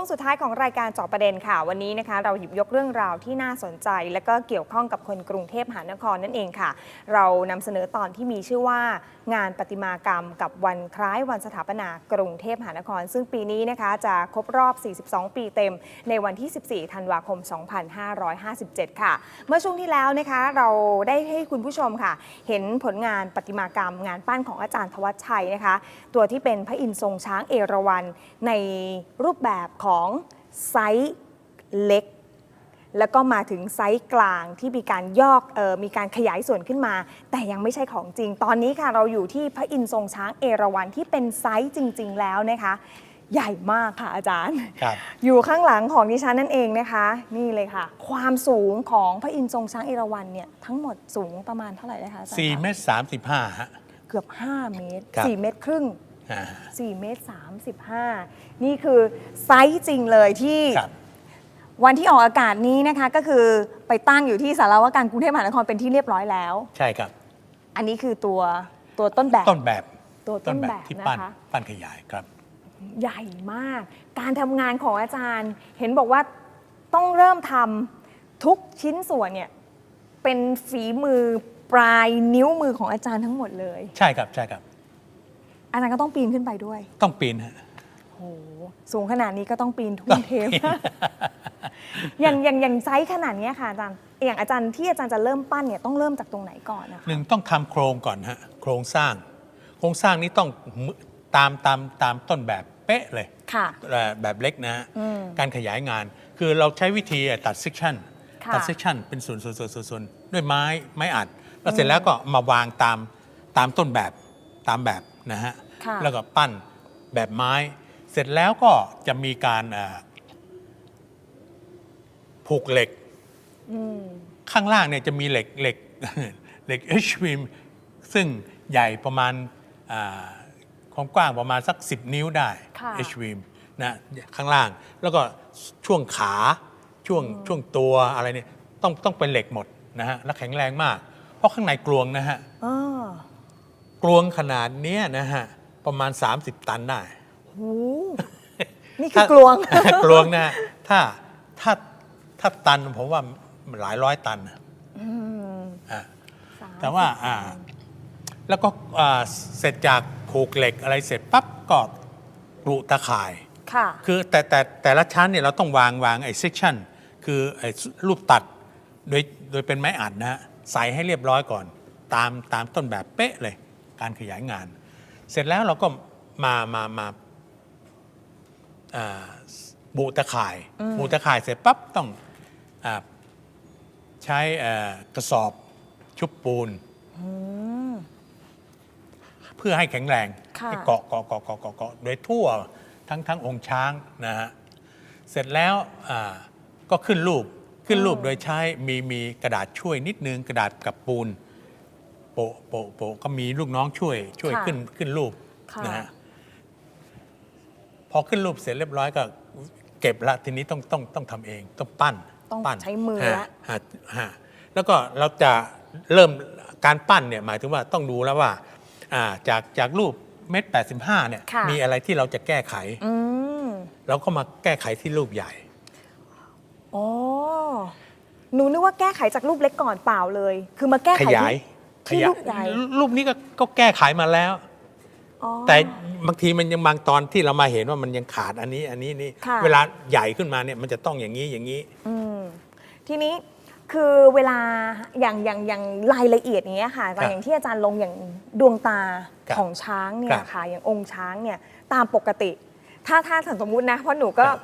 ช่วงสุดท้ายของรายการจาะประเด็นค่ะ วันนี้นะคะ เราหยิบยกเรื่องราวที่น่าสนใจ และก็เกี่ยวข้องกับคนกรุงเทพมหานครนั่นเองค่ะ เรานำเสนอตอนที่มีชื่อว่า งานประติมากรรม กับวันคล้ายวันสถาปนากรุงเทพมหานคร ซึ่งปีนี้นะคะจะครบรอบ 42 ปีเต็ม ในวันที่ 14 ธันวาคม 2557 ค่ะ เมื่อช่วงที่แล้วนะคะเราได้ให้คุณผู้ชมค่ะ เห็นผลงานประติมากรรม งานปั้นของอาจารย์ธวัชชัยนะคะ ตัวที่เป็นพระอินทร์ทรงช้างเอราวัณในรูปแบบของไซส์เล็ก แล้วก็มาถึงไซส์กลางที่มีการยอกเออมีการขยายส่วนขึ้นมา แต่ยังไม่ใช่ของจริง ตอนนี้ค่ะเราอยู่ที่พระอินทร์ทรงช้างเอราวัณที่เป็นไซส์จริง ๆ แล้วนะคะ ใหญ่มากค่ะอาจารย์ครับอยู่ข้างหลังของดิฉันนั่นเองนะคะ นี่เลยค่ะ ความสูงของพระอินทร์ทรงช้างเอราวัณเนี่ยทั้งหมดสูงประมาณเท่าไหร่นะคะอาจารย์4คะเมตร35ฮะเกือบ 5 เมตรครับ4เมตรครึ่งอ่า 4เมตร35 นี่คือไซส์จริงเลยที่ครับวันที่ออกอากาศนี้นะคะ ก็คือไปตั้งอยู่ที่สารวการกรุงเทพมหานครเป็นที่เรียบร้อยแล้ว ใช่ครับ อันนี้คือตัวตัวต้นแบบต้นแบบตัวต้นแบบที่นะปั้นคะปั้นขยายครับ ใหญ่มาก การทำงานของอาจารย์ เห็นบอกว่าต้องเริ่มทำทุกชิ้นส่วนเนี่ยเป็นฝีมือปลายนิ้วมือของอาจารย์ทั้งหมดเลย ใช่ครับใช่ครับ อาจารย์ก็ต้องปีนขึ้นไปด้วย ต้องปีนฮะโอ้โหสูงขนาดนี้ก็ต้องปีนทุ่ต้อมงเทปีนอย่างอย่างอย่างไซส์ขนาดเนี้ยค่ะอาจารย์อย่างอาจารย์ที่อาจารย์จะเริ่มปั้นเนี่ยต้องเริ่มจากตรงไหนก่อนนะคะหนึ่งต้องทำโครงก่อนฮะโครงสร้าง โครงสร้างนี้ต้องตามตามตามต้นแบบเป๊ะเลยค่ะเอ่อแบบเล็กนะฮะอืมการขยายงานคือเราใช้วิธีตัดเซ c ชันค่ะตัดเซ c ชันเป็นส่วนส่วนส่วนส่วนส่วนด้วยไม้ไม้อัดแล้วเสร็จแล้วก็มาวางตามตามต้นแบบตามแบบ นะฮะค่ะแล้วก็ปั้นแบบไม้ เสร็จแล้วก็จะมีการเอ่อผูกเหล็กอืมข้างล่างเนี่ยจะมีเหล็กเหล็กเหล็กเอชวีมซึ่งใหญ่ประมาณอ่าความกว้างประมาณสัก 10 นิ้วได้ค่ะเอชวีมนะข้างล่าง แล้วก็ช่วงขาช่วงช่วงตัวอะไรเนี่ยต้องต้องเป็นเหล็กหมดนะฮะและแข็งแรงมาก เพราะข้างในกลวงนะฮะอ๋อ กลวงขนาดเนี้ยนะฮะประมาณ 30 ตันได้โหนี่คือกลวง กลวงนะฮะถ้าถ้าถ้าตันผมว่าหลายร้อยตันนะอืมอะสมแต่ว่าสิบอ่า แล้วก็อ่าเสร็จจากผูกเหล็กอะไรเสร็จปั๊บก็กรุตะข่ายค่ะคือแต่แต่แต่ละชั้นเนี่ยเราต้องวางวางไอ้เซ c ชันคือไอ้รูปตัดโดยโดยเป็นไม้อัดนะฮะใส่ให้เรียบร้อยก่อน ตามตามต้นแบบเป๊ะเลย การขยายงาน เสร็จแล้วเราก็มามามาอ่าบูตะข่ายอืมบูตะข่ายเสร็จปั๊บต้องอาใช้เอ่อกระสอบชุบปูนอืมเพื่อให้แข็งแรงค่ะให้เกาะเกาะเกาะเกาะเกาะเกาะโดยทั่วทั้งทั้งองค์ช้างนะฮะเสร็จแล้วอ่าก็ขึ้นรูปขึ้นรูปโดยใช้มีมีกระดาษช่วยนิดนึงกระดาษกับปูน โปะโปะโปะก็มีลูกน้องช่วย ช่วยค่ะขึ้นขึ้นรูปค่ะ นะฮะพอขึ้นรูปเสร็จเรียบร้อยก็เก็บละทีนี้ต้องต้องต้องทำเองต้องปั้นต้องปั้นใช้มือฮละฮะฮะแล้วก็เราจะเริ่มการปั้นเนี่ยหมายถึงว่าต้องดูแล้วว่าอ่าจากจากรูปเม็ดแปดสิบห้าเนี่ยค่ะ มีอะไรที่เราจะแก้ไข อืมเราก็มาแก้ไขที่รูปใหญ่ อ๋อหนูนึกว่าแก้ไขจากรูปเล็กก่อนเปล่าเลย คือมาแก้ขไขยายที่ ที่รูปใหญ่รูปนี้ก็ก็แก้ไขมาแล้ว อ๋อ แต่บางทีมันยังบางตอนที่เรามาเห็นว่ามันยังขาดอันนี้อันนี้นี่ค่ะ เวลาใหญ่ขึ้นมาเนี่ยมันจะต้องอย่างนี้อย่างนี้ อืมทีนี้คือเวลาอย่างอย่างอย่างรายละเอียดอย่างเงี้ยค่ะครับอย่างที่อาจารย์ลงอย่างดวงตาครับของช้างเนี่ครัยบค่ะอย่างองค์ช้างเนี่ยตามปกติ ถ้าถ้าสมมตินะเพราะหนูก็ครับ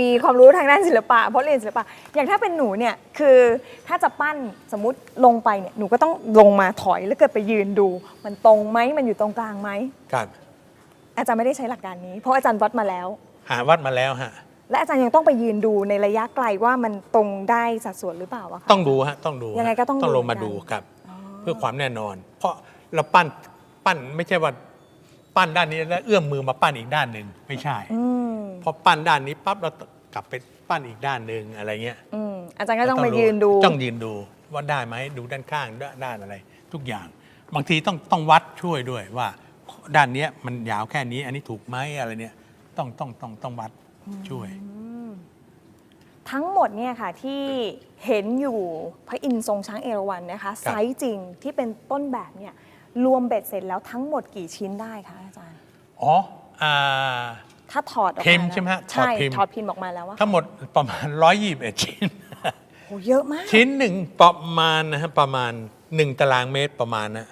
มีความรู้ทางด้านศิลปะเพราะเรียนศิลปะ อย่างถ้าเป็นหนูเนี่ยคือถ้าจะปั้นสมมติลงไปเนี่ยหนูก็ต้องลงมาถอยแล้วเกิดไปยืนดู มันตรงไหมมันอยู่ตรงกลางไหมครับอาจารย์ไม่ได้ใช้หลักการนี้ เพราะอาจารย์วัดมาแล้ว หาวัดมาแล้วฮะและอาจารย์ยังต้องไปยืนดูในระยะไกลว่ามันตรงได้สัดส่วนหรือเปล่าอะคะ ต้องดูฮะต้องดูยังไงก็ต้องต้องดูลงมาเหมือนกันดูครับอ๋อเพื่อความแน่นอน เพราะเราปั้นปั้นไม่ใช่ว่าปั้นด้านนี้แล้วเอื้อมมือมาปั้นอีกด้านหนึ่งไม่ใช่ อืม พอปั้นด้านนี้ปั๊บเรากลับไปปั้นอีกด้านหนึ่งอะไรเงี้ยอืมอาจารย์ก็ต้องไปยืนดูต้องยืนดูว่าได้ไหมดูด้านข้างด้านด้านอะไร ทุกอย่าง บางทีต้องต้องวัดช่วยด้วยว่า ด้านเนี้ยมันยาวแค่นี้ อันนี้ถูกไหมอะไรเนี่ยต้องต้องต้องต้องวัดอช่วย ทั้งหมดเนี่ยค่ะที่เห็นอยู่พระอินทร์ทรงช้างเอราวัณนะคะไซส์จริงที่เป็นต้นแบบเนี่ยรวมเบ็ดเสร็จแล้วทั้งหมดกี่ชิ้นได้คะอาจารย์ อ๋ออ่า ถ้าถอดออกพิมามพ์ใช่ไหมฮะใช่ถอดพิมพ์ ถอดพิมพ์ออกมาแล้วว่าทั้งหมดประมาณ 121 ชิ้น โหเยอะมากชิ้นหนึ่งประมาณนะฮะประมาณ 1 ตารางเมตรประมาณนะ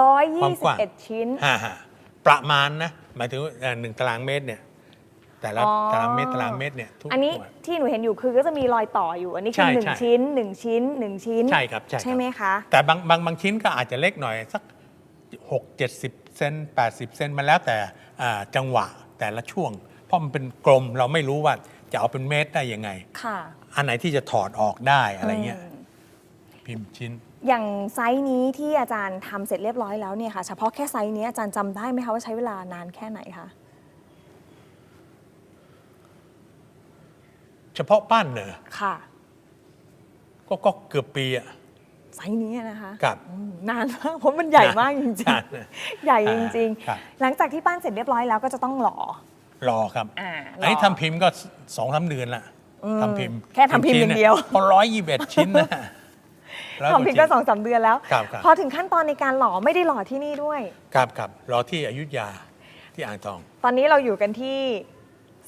ร้อยควายี่มสิกบว้าง เอ็ดชิ้น ฮ่าฮะประมาณนะ หมายถึงว่าเอ่อหนึ่งตารางเมตรเนี่ย แต่ละอ๋อ ตารางเมตรตารางเมตรเนี่ยทุกอันนี้หน่วยที่หนูเห็นอยู่คือก็จะมีรอยต่ออยู่ อันนี้คือใช่หนึ่งใช่ชิ้นหนึ่งชิ้นหนึ่งชิ้นใช่ครับใช่ครับ ใช่ไหมคะแต่บางบางบางชิ้นก็อาจจะเล็กหน่อย สัก 6 70 เซน80 เซนมันแล้วแต่อ่าจังหวะ แต่ละช่วง เพราะมันเป็นกลมเราไม่รู้ว่าจะเอาเป็นเมตรได้ยังไง ค่ะ อันไหนที่จะถอดออกได้อะไรเงี้ยมพิมพ์ชิ้น อย่างไซส์นี้ที่อาจารย์ทำเสร็จเรียบร้อยแล้วเนี่ยค่ะ เฉพาะแค่ไซส์นี้อาจารย์จำได้ไหมคะว่าใช้เวลานานแค่ไหนคะเฉพาะปั้นเนอะค่ะ ก็ก็เกือบปีอะ ไซส์นี้นะคะกับอืมนานมากเพราะมันใหญ่มากจริงนานนะๆ ใหญ่จริง ครับ ๆ หลังจากที่ปั้นเสร็จเรียบร้อยแล้วก็จะต้องหล่อรอครับ อ่าอันนี้รอทำพิมพ์ก็สองสามเดือนละอืมทำพิมพ์แค่ทำพิมพ์อย่างเดียว พอร้อยยี่สิบเอ็ดชิ้นนะร้อยว่าทำพิมพ์ก็ชิ้น สองสามเดือนแล้ว ครับครับ พอถึงขั้นตอนในการหล่อไม่ได้หล่อที่นี่ด้วย ครับครับรอที่อยุธยาที่อ่างทอง ตอนนี้เราอยู่กันที่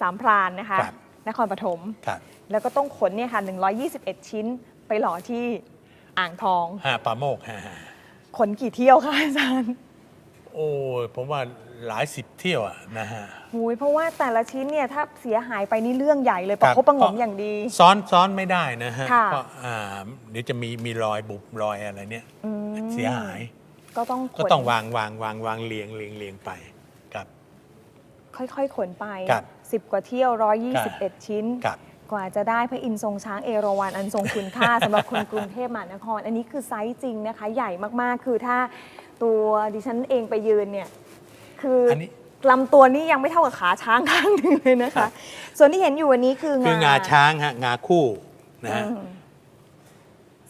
สามพรานนะคะ ครับ นครปฐม ครับ แล้วก็ต้องขนเนี่ยค่ะ 121 ชิ้นไปหล่อที่ อ่างทองห้าปลาโมกห้าห้าขนกี่เที่ยวคะอาจารย์โอ้ยผมว่าหลายสิบเที่ยวอะนะฮะ หูยเพราะว่าแต่ละชิ้นเนี่ยถ้าเสียหายไปนี่เรื่องใหญ่เลยประคบประหงมอย่างดี ซ้อนซ้อนไม่ได้นะฮะค่ะเพราะอ่าเดี๋ยวจะมีมีรอยบุบรอยอะไรเนี่ย อืมเสียหายก็ต้องขนก็ต้องวางวางวางวางเรียงเรียงเรียงไปครับ ค่อยๆขนไปครับ10กว่าเที่ยว121ชิ้น ครับ กว่าจะได้พระอินทร์ทรงช้างเอราวัณอันทรงคุณค่า สำหรับคนกรุงเทพมหานคร อันนี้คือไซส์จริงนะคะ ใหญ่มากๆ คือถ้าตัวดิฉันเองไปยืนเนี่ย คืออนนี้ลำตัวนี่ยังไม่เท่ากับขาช้างข้างหนึงเลยนะครัคะบส่วนที่เห็นอยู่วันนี้คือคืองาช้างฮะงาคู่นะฮะอืม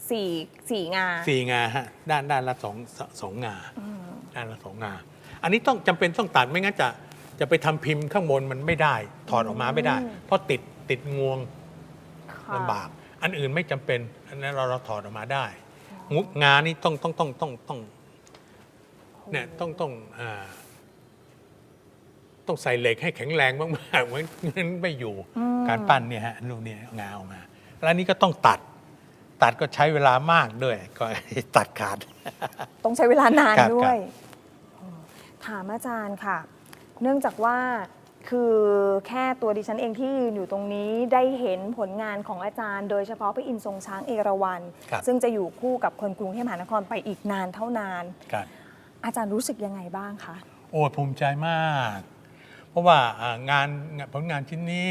สี่สี่งาสี่งาฮะด้านด้านละสองสสองงาด้านละสองงา อันนี้ต้องจำเป็นต้องตัดไม่งั้นจะจะไปทำพิมพ์ข้างบนมันไม่ได้ ถอดออกมาไม่ได้อืมเพราะติด ติดงวงค่ะลำบาก อันอื่นไม่จำเป็น อันนั้นเราเราถอดออกมาได้งุงานนี่ต้องต้องต้องต้องต้องเนี่ยต้องต้องอ่าต้องใส่เหล็กให้แข็งแรงมากๆเหมือนเงินไม่อยู่อืมการปั้นเนี่ยฮะลูกเนี่ยงาออกมา แล้วอันนี้ก็ต้องตัด ตัดก็ใช้เวลามากด้วย ก็ตัดขาด ต้องใช้เวลานานครับด้วยครับอ๋อถามอาจารย์ค่ะ เนื่องจากว่า คือแค่ตัวดิฉันเองที่ยืนอยู่ตรงนี้ได้เห็นผลงานของอาจารย์ โดยเฉพาะพระอินทร์ทรงช้างเอราวัณครับ ซึ่งจะอยู่คู่กับคนกรุงเทพมหานครไปอีกนานเท่านาน ครับอาจารย์รู้สึกยังไงบ้างคะ โอ้ยภูมิใจมาก เพราะว่าอ่างานงานผลงานชิ้นนี้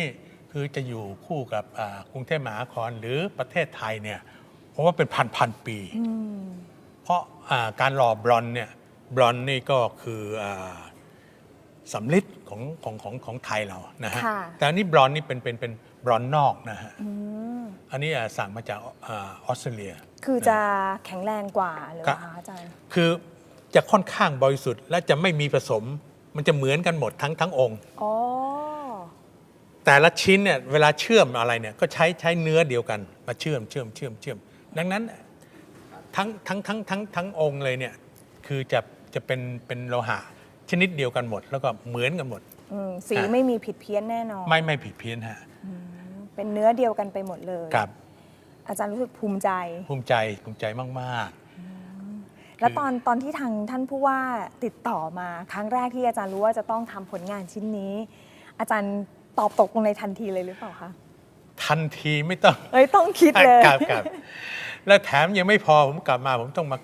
คือจะอยู่คู่กับอ่ากรุงเทพมหานครหรือประเทศไทยเนี่ยผมว่าเป็นพันพันๆปีอืมเพราะอ่าการหล่อบรอนซ์เนี่ยบรอนซ์นี่ก็คืออาสำลิด ของของของของไทยเรานะฮะค่ะ แต่อันนี้บรอนซ์นี่เป็นเป็นเป็นบรอนซ์นอกนะฮะอืมอันนี้อ่าสั่งมาจากอาออสเตรเลีย คือจะแข็งแรงกว่าหรือครัเปบล่าคะอาจารย์ คือจะค่อนข้างบริสุทธิ์และจะไม่มีผสม มันจะเหมือนกันหมดทั้งทั้งองค์ อ๋อ แต่ละชิ้นเนี่ยเวลาเชื่อมอะไรเนี่ยก็ใช้ใช้เนื้อเดียวกันมาเชื่อมเชื่อมเชื่อมเชื่อม ดังนั้นทั้งทั้งทั้งทั้งทั้งองค์เลยเนี่ยคือจะจะเป็นเป็นโลหะ ชนิดเดียวกันหมด แล้วก็เหมือนกันหมด อืมสีอะไม่มีผิดเพี้ยนแน่นอนไม่ไม่ผิดเพี้ยนฮะเป็นเนื้อเดียวกันไปหมดเลย ครับอาจารย์รู้สึกภูมิใจ ภูมิใจภูมิใจมากแล้วตอนตอนที่ทางท่านผู้ว่าติดต่อมา ครั้งแรกที่อาจารย์รู้ว่าจะต้องทำผลงานชิ้นนี้ อาจารย์ตอบตกลงในทันทีเลยหรือเปล่าคะๆ ทันทีไม่ต้อง เอ้ยต้องคิดเลย ครับครับแล้วแถมยังไม่พอผมกลับมาผมต้องมา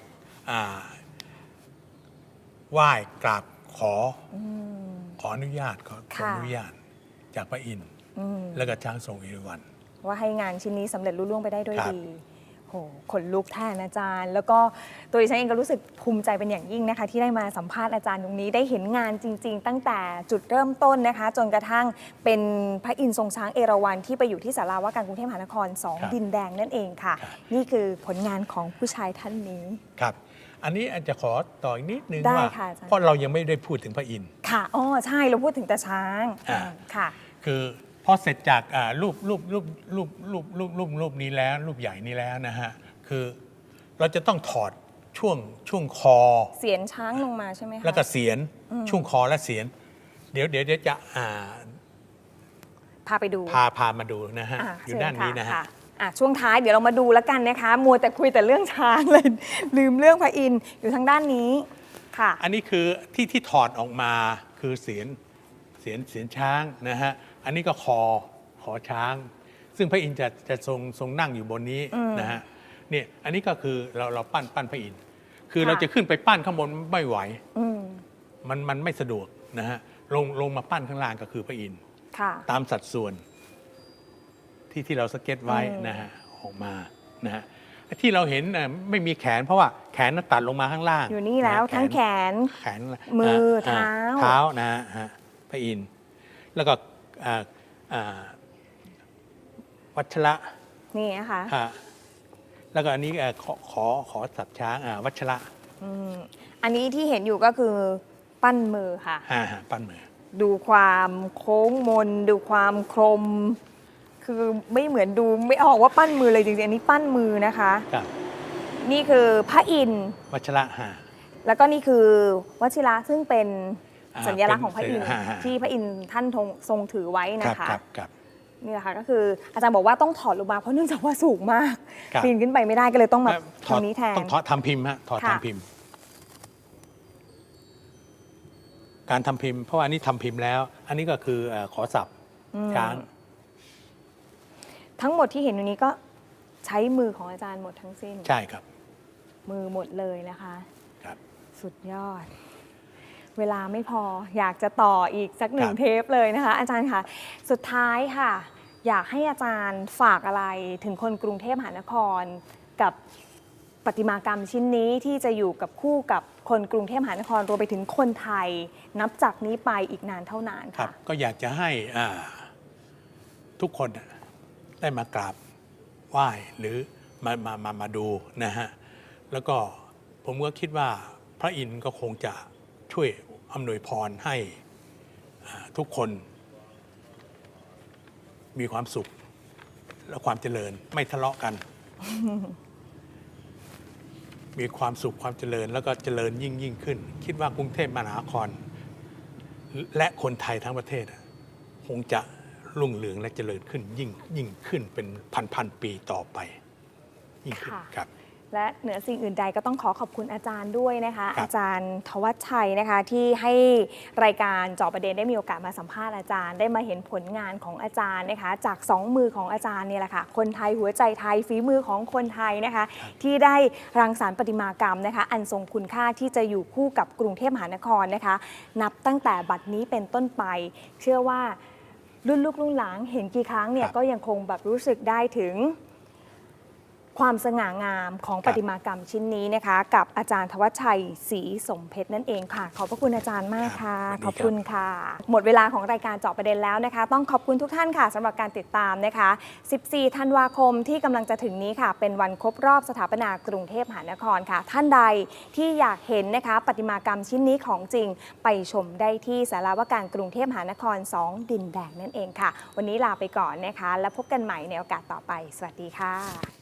อ่าไหว้กราบ ขออขออนุญาตขอขอค่ะ อนุญาต จากพระอินทร์อืมแล้วก็ช้างทรงเอราวัณ ว่าให้งานชิ้นนี้สำเร็จรุ่ล่วงไปได้ด้วยครับ ดีโหขนลุกแทนอาจารย์ แล้วก็ตัวดิฉันเองก็รู้สึกภูมิใจเป็นอย่างยิ่งนะคะ ที่ได้มาสัมภาษณ์อาจารย์ตรงนี้ได้เห็นงานจริง ๆ ตั้งแต่จุดเริ่มต้นนะคะ จนกระทั่งเป็นพระอินทร์ทรงช้างเอราวัณที่ไปอยู่ที่สาราว่าการกรุงเทพมหานครสองครับดินแดงนั่นเองค่ะ ครับ นี่คือผลงานของผู้ชายท่านนี้ ครับ อันนี้อาจจะขอต่ออีกนิดนึงได้ว่าค่ะอาจารย์ เพราะเรายังไม่ได้พูดถึงพระอินทร์ค่ะอ๋อใช่เราพูดถึงแต่ช้างอ่า ค่ะ คือพอเสร็จจากอ่ารูปรูปรูปรูปรูปรูปรูปรูปนี้แล้ว รูปใหญ่นี้แล้วนะฮะคือเราจะต้องถอดช่วงช่วงคอ เสียนช้างลงมาใช่ไหมคะ แล้วก็เสียนช่วงคอและเสียน เดี๋ยวเดี๋ยวเดี๋ยวจะอ่าพาไปดู พาพามาดูนะฮะะอยู่เชิญด้านนี้นะฮะค่ อะช่วงท้ายเดี๋ยวเรามาดูแล้วกันนะคะ มัวแต่คุยแต่เรื่องช้างเลย ลืมเรื่องพระอินทร์อยู่ทางด้านนี้ค่ะ อันนี้คือที่ที่ถอดออกมาคือเสียนเสียนเสียนช้างนะฮะ อันนี้ก็คอคอช้าง ซึ่งพระอินทร์จะจะทรงทรงนั่งอยู่บนนี้นะฮะเนี่ยอันนี้ก็คือเราเราปั้นปั้นพระอินทร์คือค่ะเราจะขึ้นไปปั้นข้างบนไม่ไหวอืมมันมันไม่สะดวกนะฮะลงลงมาปั้นข้างล่างก็คือพระอินทร์ค่ะตามสัดส่วน ที่ที่เราสเก็ตไว้อืมนะฮะออกมานะฮะที่เราเห็นน่ะไม่มีแขนเพราะว่าแขนนั้นตัดลงมาข้างล่าง อยู่นี่แล้วะทั้งแขนแขนมืออ่เท้าเท้านะฮะฮะพระอินทร์แล้วก็อ่าอ่าวัชระนี่นะคะฮะแล้วก็อันนี้เอ่อขอขอขอสับช้างอ่าวัชระอืมอันนี้ที่เห็นอยู่ก็คือปั้นมือค่ะอ่าฮะปั้นมือ ดูความโค้งมน ดูความคม คือไม่เหมือนดูไม่ออกว่าปั้นมือเลยจริงๆ อันนี้ปั้นมือนะคะ ครับนี่คือพระอินทร์วัชระฮะแล้วก็นี่คือวชิระซึ่งเป็นอ่าสัญลักษณ์ของพระอินทร์เป็นฮะที่พระอินทร์ท่านทรงทรงถือไว้ครับนะคะครับครับ นี่แหละค่ะก็คืออาจารย์บอกว่าต้องถอดลงมาเพราะเนื่องจากว่าสูงมากครับ ปีนขึ้นไปไม่ได้ก็เลยต้องมาถอดทำนี้แทน ต้องถอดทำพิมพ์ฮะถอดค่ะ ทำพิมพ์ การทำพิมพ์ เพราะว่าอันนี้ทำพิมพ์แล้ว อันนี้ก็คือเอ่อขอสับช้าง ทั้งหมดที่เห็นอยู่นี้ก็ใช้มือของอาจารย์หมดทั้งสิ้น ใช่ครับ มือหมดเลยนะคะครับ สุดยอด เวลาไม่พออยากจะต่ออีกสักหนึ่งครับ เทปเลยนะคะ อาจารย์ค่ะ สุดท้ายค่ะ อยากให้อาจารย์ฝากอะไรถึงคนกรุงเทพมหานคร กับประติมากรรมชิ้นนี้ที่จะอยู่กับคู่กับคนกรุงเทพมหานครรวมไปถึงคนไทย นับจากนี้ไปอีกนานเท่านานครับ ค่ะ ก็อยากจะให้อ่าทุกคนน่ะ ได้มากราบไหว้หรือมามามามาดูนะฮะแล้วก็ผมก็คิดว่าพระอินทร์ก็คงจะช่วยอำนวยพรให้ทุกคนมีความสุข และความเจริญไม่ทะเลาะกัน มีความสุขความเจริญแล้วก็เจริญยิ่งยิ่งขึ้น คิดว่ากรุงเทพมหานคร และคนไทยทั้งประเทศคงจะ รุ่งเรืองและเจริญขึ้นยิ่งยิ่งขึ้นเป็นพันพันๆปีต่อไป ยิ่งขึ้นค่ะ ครับ และเหนือสิ่งอื่นใดก็ต้องขอขอบคุณอาจารย์ด้วยนะคะ ครับอาจารย์ทวัชชัยนะคะที่ให้รายการเจาะประเด็นได้มีโอกาสมาสัมภาษณ์อาจารย์ ได้มาเห็นผลงานของอาจารย์นะคะ จากสองมือของอาจารย์เนี่ยแหละค่ะคนไทยหัวใจไทยฝีมือของคนไทยนะคะ ที่ได้รังสรรค์ประติมากรรมนะคะ อันทรงคุณค่าที่จะอยู่คู่กับกรุงเทพมหานครนะคะ นับตั้งแต่บัดนี้เป็นต้นไป เชื่อว่า รุ่นลูกรุ่นหลานเห็นกี่ครั้งเนี่ยครับก็ยังคงแบบรู้สึกได้ถึง ความสง่างามของคปรับฏิมากรรมชิ้นนี้นะคะ กับอาจารย์ทวัชชัยศรีสมเพชรนั่นเองค่ะ ขอบพระคุณอาจารย์มากค่ะ ครับสวัสดีขอบคุณค่ะ หมดเวลาของรายการเจาะประเด็นแล้วนะคะ ต้องขอบคุณทุกท่านค่ะสำหรับการติดตามนะคะ 14 ธันวาคมที่กำลังจะถึงนี้ค่ะ เป็นวันครบรอบสถาปนากรุงเทพมหานครค่ะ ท่านใดที่อยากเห็นนะคะปฏิมากรรมชิ้นนี้ของจริง ไปชมได้ที่สารวการกรุงเทพมหานคร 2 ดินแดงนั่นเองค่ะ วันนี้ลาไปก่อนนะคะ แล้วพบกันใหม่ในโอกาสต่อไป สวัสดีค่ะ